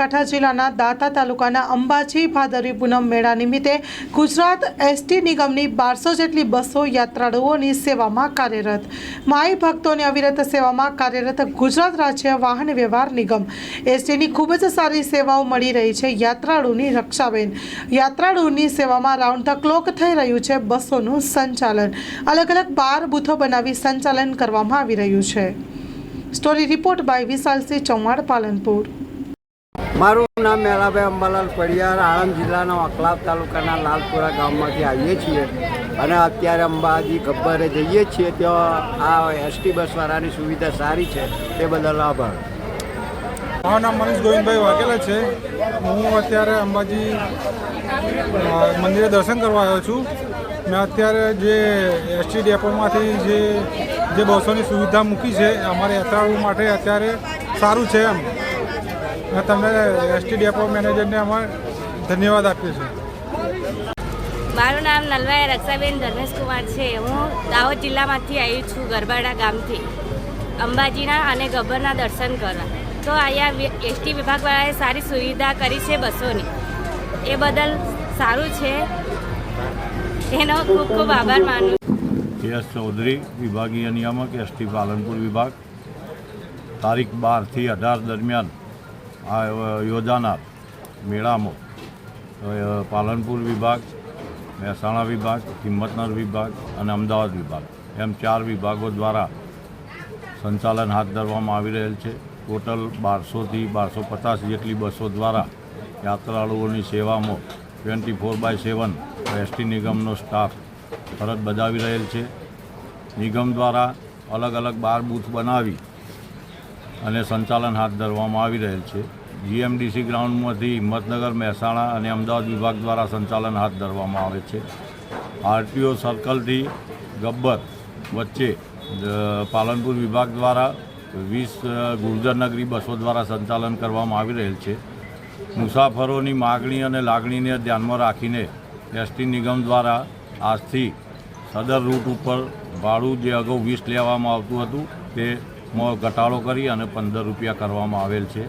બનાસકાંઠા જિલ્લાના દાતા તાલુકાના અંબાજી ભાદરવી પૂનમ મેળા નિમિત્તે ગુજરાત એસટી નિગમની બારસો જેટલી બસો યાત્રાળુઓની સેવામાં કાર્યરત. માઈ ભક્તોની અવિરત સેવામાં કાર્યરત ગુજરાત રાજ્ય વાહન વ્યવહાર નિગમ. એસટીની ખૂબ જ સારી સેવાઓ મળી રહી છે યાત્રાળુની રક્ષાબેન. યાત્રાળુની સેવામાં રાઉન્ડ ધ ક્લોક થઈ રહ્યું છે બસોનું સંચાલન. અલગ અલગ બાર બૂથો બનાવી સંચાલન કરવામાં આવી રહ્યું છે. Story report by Vishalsinh Chauhan Palanpur. મારું નામ મેલાભાઈ અંબાલાલ પડિયાર, આણંદ જિલ્લાના અકલાબ તાલુકાના લાલપુરા ગામમાંથી આવીએ છીએ. અને અત્યારે અંબાજી ગબ્બરે જઈએ છીએ ત્યાં આ એસટી બસવાળાની સુવિધા સારી છે, તે બદલ આભાર. મારું નામ મનીષ ગોવિંદભાઈ વાઘેલા છે. હું અત્યારે અંબાજી મંદિરે દર્શન કરવા આવ્યો છું. મેં અત્યારે જે એસટી ડેપોમાંથી જે જે બસોની સુવિધા મૂકી છે, અમારે યાત્રાળુ માટે અત્યારે સારું છે એમ. તમને એસટી ડેપો મેનેજરને અમે ધન્યવાદ આપીએ છીએ મારું નામ નલવાઈ રક્ષાબેન ધર્મેશકુમાર છે. હું દાહોદ જિલ્લામાંથી આવી છું ગરબાડા ગામથી. અંબાજીના અને ગબ્બરના દર્શન કરવા. તો અહીંયા એસટી વિભાગવાળાએ સારી સુવિધા કરી છે બસોની. એ બદલ સારું છે. એનો ખૂબ ખૂબ આભાર માનું એસ ચૌધરી વિભાગીય નિયામક એસટી પાલનપુર વિભાગ. તારીખ બારથી અઢાર દરમિયાન યોજાનાર મેળામાં પાલનપુર વિભાગ, મહેસાણા વિભાગ, હિંમતનગર વિભાગ અને અમદાવાદ વિભાગ એમ ચાર વિભાગો દ્વારા સંચાલન હાથ ધરવામાં આવી રહેલ છે. ટોટલ બારસોથી બારસો પચાસ જેટલી બસો દ્વારા યાત્રાળુઓની સેવામાં twenty four by seven ST નિગમનો staff ફરજ બજાવી રહેલ છે. નિગમ દ્વારા અલગ અલગ બાર બૂથ બનાવી અને સંચાલન હાથ ધરવામાં આવી રહેલ છે. જીએમડીસી ગ્રાઉન્ડમાંથી હિંમતનગર, મહેસાણા અને અમદાવાદ વિભાગ દ્વારા સંચાલન હાથ ધરવામાં આવે છે. આરટીઓ સર્કલથી ગબ્બર વચ્ચે પાલનપુર વિભાગ દ્વારા વીસ ગુર્જરનગરી બસો દ્વારા સંચાલન કરવામાં આવી રહેલ છે. મુસાફરોની માગણી અને લાગણીને ધ્યાનમાં રાખીને એસટી નિગમ દ્વારા આજથી સદર રૂટ ઉપર ભાડું જે અગાઉ વીસ લેવામાં આવતું હતું તેમાં ઘટાડો કરી અને પંદર રૂપિયા કરવામાં આવેલ છે.